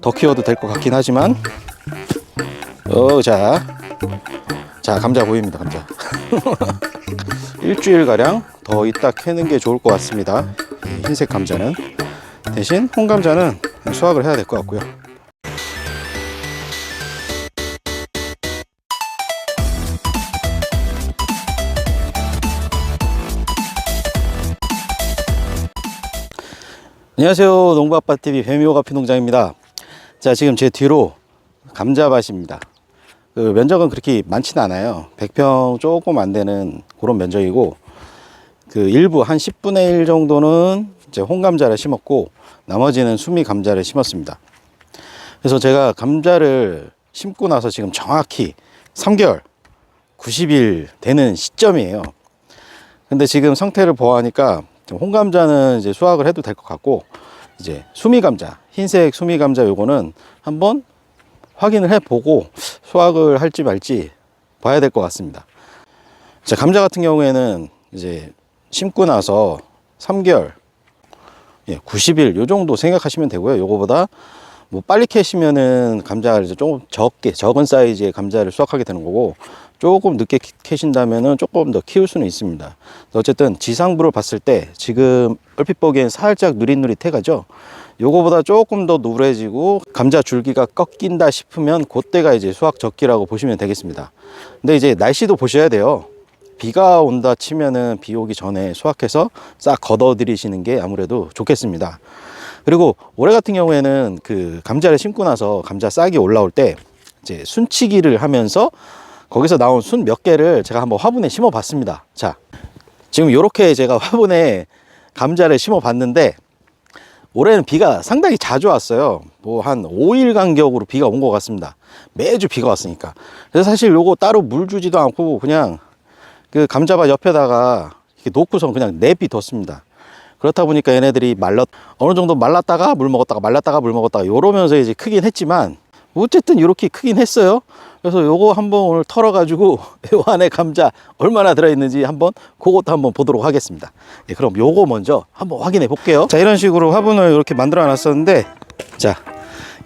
더 키워도 될 것 같긴 하지만. 어, 자, 자 감자 보입니다 감자. 일주일 가량 더 있다 캐는 게 좋을 것 같습니다. 이 흰색 감자는. 대신 홍감자는 수확을 해야 될 것 같고요. 안녕하세요. 농부아빠TV 배미호가 피 농장입니다 자 지금 제 뒤로 감자밭입니다. 그 면적은 그렇게 많지는 않아요. 100평 조금 안 되는 그런 면적이고 그 일부 한 10분의 1 정도는 이제 홍감자를 심었고 나머지는 수미 감자를 심었습니다. 그래서 제가 감자를 심고 나서 지금 정확히 3개월 90일 되는 시점이에요. 근데 지금 상태를 보아하니까 좀 홍감자는 이제 수확을 해도 될 것 같고 이제 수미 감자 흰색 수미 감자 요거는 한번 확인을 해 보고 수확을 할지 말지 봐야 될 것 같습니다 자 감자 같은 경우에는 이제 심고 나서 3개월 예, 90일 요 정도 생각하시면 되고요 요거보다 뭐 빨리 캐시면은 감자를 이제 조금 적게 적은 사이즈의 감자를 수확하게 되는 거고 조금 늦게 키- 캐신다면은 조금 더 키울 수는 있습니다. 어쨌든 지상부를 봤을 때 지금 얼핏 보기엔 살짝 누릿누릿해가죠. 요거보다 조금 더 누래지고 감자 줄기가 꺾인다 싶으면 그때가 이제 수확 적기라고 보시면 되겠습니다. 근데 이제 날씨도 보셔야 돼요. 비가 온다 치면은 비 오기 전에 수확해서 싹 걷어 들이시는 게 아무래도 좋겠습니다. 그리고 올해 같은 경우에는 그 감자를 심고 나서 감자 싹이 올라올 때 이제 순치기를 하면서 거기서 나온 순 몇 개를 제가 한번 화분에 심어 봤습니다. 자, 지금 이렇게 제가 화분에 감자를 심어 봤는데 올해는 비가 상당히 자주 왔어요. 뭐 한 5일 간격으로 비가 온 것 같습니다. 매주 비가 왔으니까. 그래서 사실 요거 따로 물 주지도 않고 그냥 그 감자밭 옆에다가 이렇게 놓고선 그냥 내비뒀습니다. 그렇다 보니까 얘네들이 말랐 어느 정도 말랐다가 물 먹었다가 말랐다가 물 먹었다가 요러면서 이제 크긴 했지만 어쨌든 이렇게 크긴 했어요. 그래서 요거 한번 오늘 털어 가지고 요 안에 감자 얼마나 들어 있는지 한번 그것도 한번 보도록 하겠습니다. 예, 그럼 요거 먼저 한번 확인해 볼게요. 자, 이런 식으로 화분을 이렇게 만들어 놨었는데 자,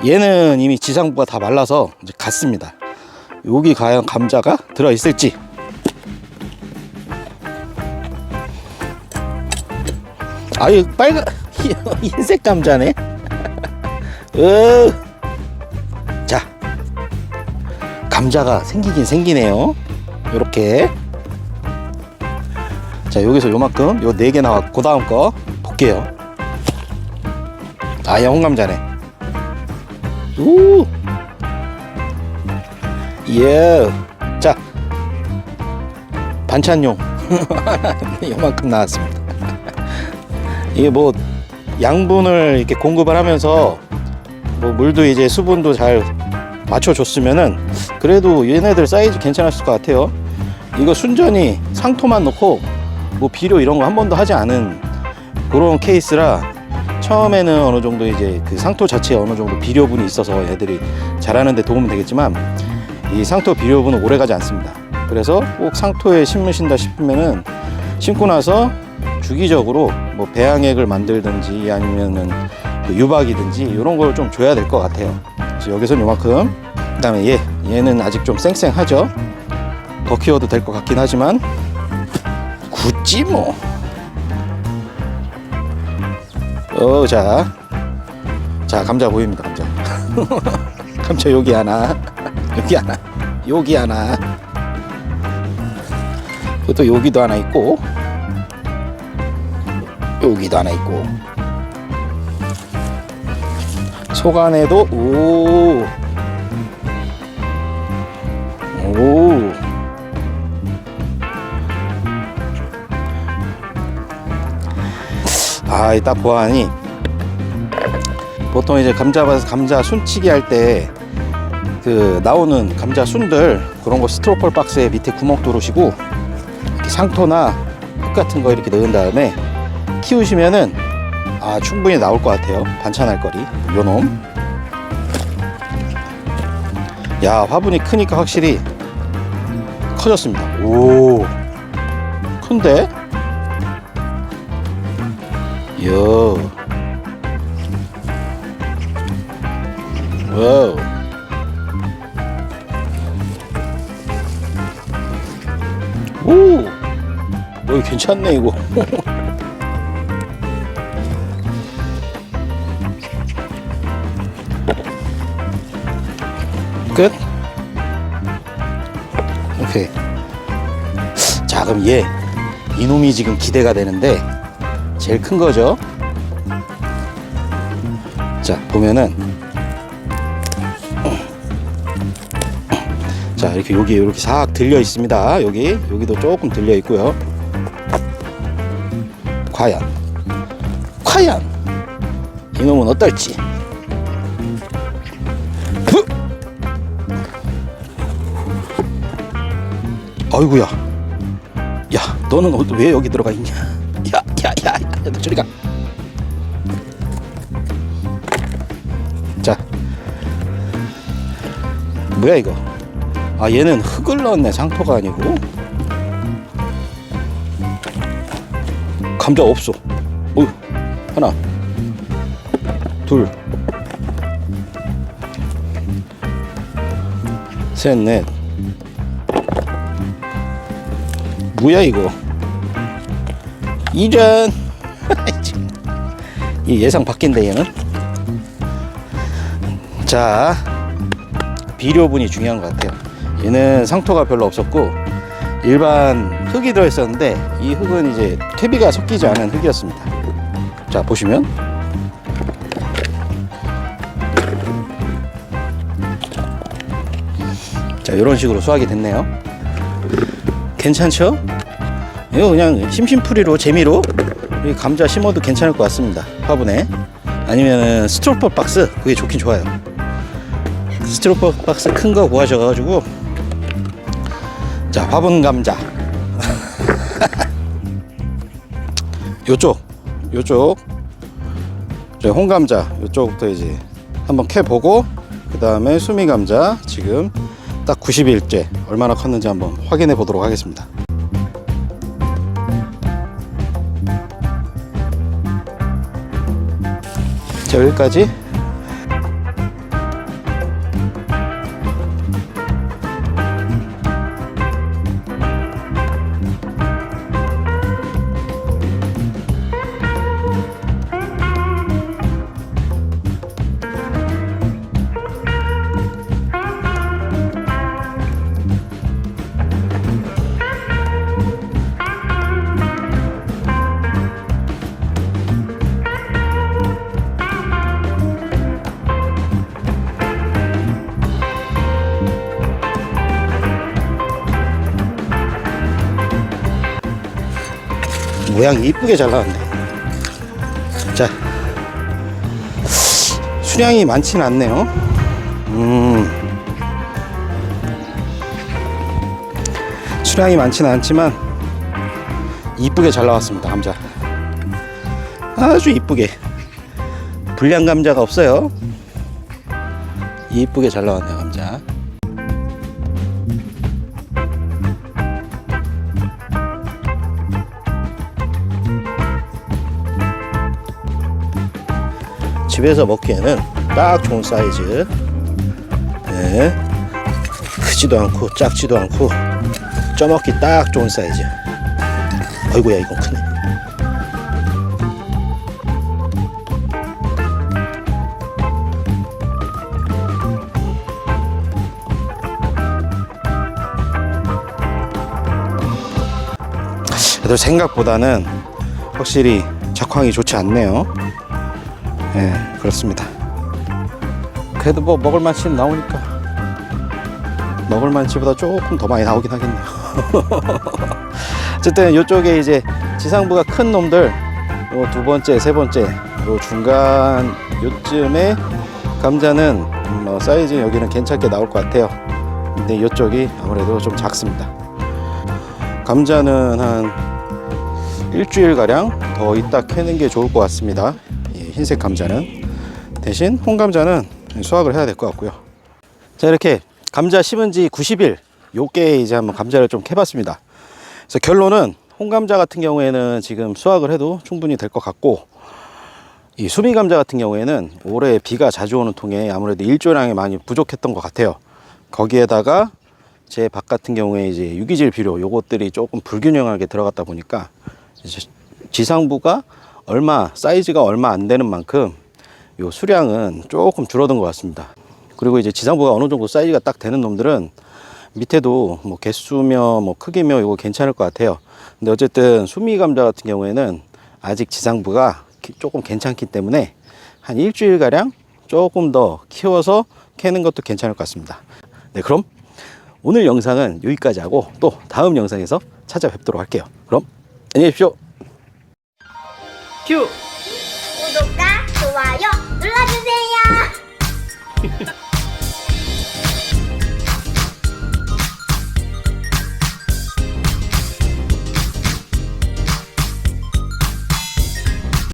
얘는 이미 지상부가 다 말라서 이제 갔습니다. 여기 과연 감자가 들어 있을지 아유 빨간 흰색 감자네. 으. 감자가 생기긴 생기네요. 요렇게. 자, 여기서 요만큼, 요 네 개 나왔고, 그 다음 거 볼게요. 아, 야, 홍감자네. 우! 예. 자, 반찬용. 요만큼 나왔습니다. 이게 뭐 양분을 이렇게 공급을 하면서 뭐 물도 이제 수분도 잘 맞춰줬으면은 그래도 얘네들 사이즈 괜찮았을 것 같아요. 이거 순전히 상토만 넣고 뭐 비료 이런 거 한 번도 하지 않은 그런 케이스라 처음에는 어느 정도 이제 그 상토 자체에 어느 정도 비료분이 있어서 애들이 자라는데 도움은 되겠지만 이 상토 비료분은 오래 가지 않습니다. 그래서 꼭 상토에 심으신다 싶으면은 심고 나서 주기적으로 뭐 배양액을 만들든지 아니면은 그 유박이든지 이런 걸 좀 줘야 될 것 같아요. 그래서 여기서는 요만큼. 그 다음에 얘 얘는 아직 좀 쌩쌩하죠. 더 키워도 될 것 같긴 하지만 굳지 뭐. 어, 자, 자 감자 보입니다 감자. 감자 여기 하나, 여기 하나, 여기 하나. 그것도 여기도 하나 있고. 여기도 하나 있고 속 안에도 오. 오. 아, 이딱 보아하니 보통 이제 감자밭 감자 순치기 할 때 그 나오는 감자 순들 그런 거 스티로폴 박스에 밑에 구멍 뚫으시고 이렇게 상토나 흙 같은 거 이렇게 넣은 다음에 키우시면은 아 충분히 나올 것 같아요. 반찬할 거리. 요놈. 야 화분이 크니까 확실히 커졌습니다. 오. 큰데 요 와우. 오, 여기 괜찮네 이거. 끝. 오케이. 자, 그럼 얘 이놈이 지금 기대가 되는데 제일 큰 거죠. 자, 보면은 자, 이렇게 여기 이렇게 싹 들려 있습니다. 여기 여기도 조금 들려 있고요. 과연 과연 이놈은 어떨지. 후! 아이구야. 야, 너는 어- 왜 여기 들어가 있냐? 야, 야, 야, 야, 너 저리 가. 자, 뭐야 이거? 아, 얘는 흙을 넣었네, 상토가 아니고. 감자 없어. 어, 하나, 둘, 셋, 넷. 뭐야 이거? 이전. 이 예상 밖인데 얘는. 자, 비료분이 중요한 것 같아요. 얘는 상토가 별로 없었고 일반 흙이 들어 있었는데 이 흙은 이제 퇴비가 섞이지 않은 흙이었습니다. 자 보시면 자 이런 식으로 수확이 됐네요. 괜찮죠? 이거 그냥 심심풀이로 재미로 이 감자 심어도 괜찮을 것 같습니다. 화분에 아니면은 스트로퍼 박스 그게 좋긴 좋아요. 스트로퍼 박스 큰 거 구하셔가지고 자 화분 감자 요쪽 요쪽 저 홍감자 요쪽부터 이제 한번 캐 보고 그 다음에 수미 감자 지금 딱 90일째 얼마나 컸는지 한번 확인해 보도록 하겠습니다. 자 여기까지 모양이 이쁘게 잘 나왔네. 자, 수량이 많지는 않네요. 음, 수량이 많지는 않지만 이쁘게 잘 나왔습니다. 감자. 아주 이쁘게. 불량 감자가 없어요. 이쁘게 잘 나왔네요, 감자. 집에서 먹기에는 딱 좋은 사이즈. 네. 크지도 않고 작지도 않고 쪄먹기 딱 좋은 사이즈. 아이고야 이건 크네. 생각보다는 확실히 작황이 좋지 않네요. 예, 그렇습니다. 그래도 뭐 먹을 만치는 나오니까 먹을 만치보다 조금 더 많이 나오긴 하겠네요. 어쨌든 이쪽에 이제 지상부가 큰 놈들 요두 번째, 세 번째, 요 중간 요쯤에 감자는 음, 뭐 사이즈 여기는 괜찮게 나올 것 같아요. 근데 이쪽이 아무래도 좀 작습니다. 감자는 한 일주일 가량 더 있다 캐는 게 좋을 것 같습니다. 이 흰색 감자는 대신 홍감자는 수확을 해야 될 것 같고요. 자 이렇게 감자 심은 지 90일 요게 이제 한번 감자를 좀 캐봤습니다. 그래서 결론은 홍감자 같은 경우에는 지금 수확을 해도 충분히 될 것 같고 이 수미 감자 같은 경우에는 올해 비가 자주 오는 통에 아무래도 일조량이 많이 부족했던 것 같아요. 거기에다가 제 밭 같은 경우에 이제 유기질 비료 요것들이 조금 불균형하게 들어갔다 보니까 이제 지상부가 얼마 사이즈가 얼마 안 되는 만큼 요 수량은 조금 줄어든 것 같습니다. 그리고 이제 지상부가 어느 정도 사이즈가 딱 되는 놈들은 밑에도 뭐 개수며 뭐 크기며 이거 괜찮을 것 같아요. 근데 어쨌든 수미 감자 같은 경우에는 아직 지상부가 기- 조금 괜찮기 때문에 한 일주일 가량 조금 더 키워서 캐는 것도 괜찮을 것 같습니다. 네, 그럼 오늘 영상은 여기까지 하고 또 다음 영상에서 찾아뵙도록 할게요. 그럼 안녕히 계십시오. 구독과 좋아요 눌러주세요.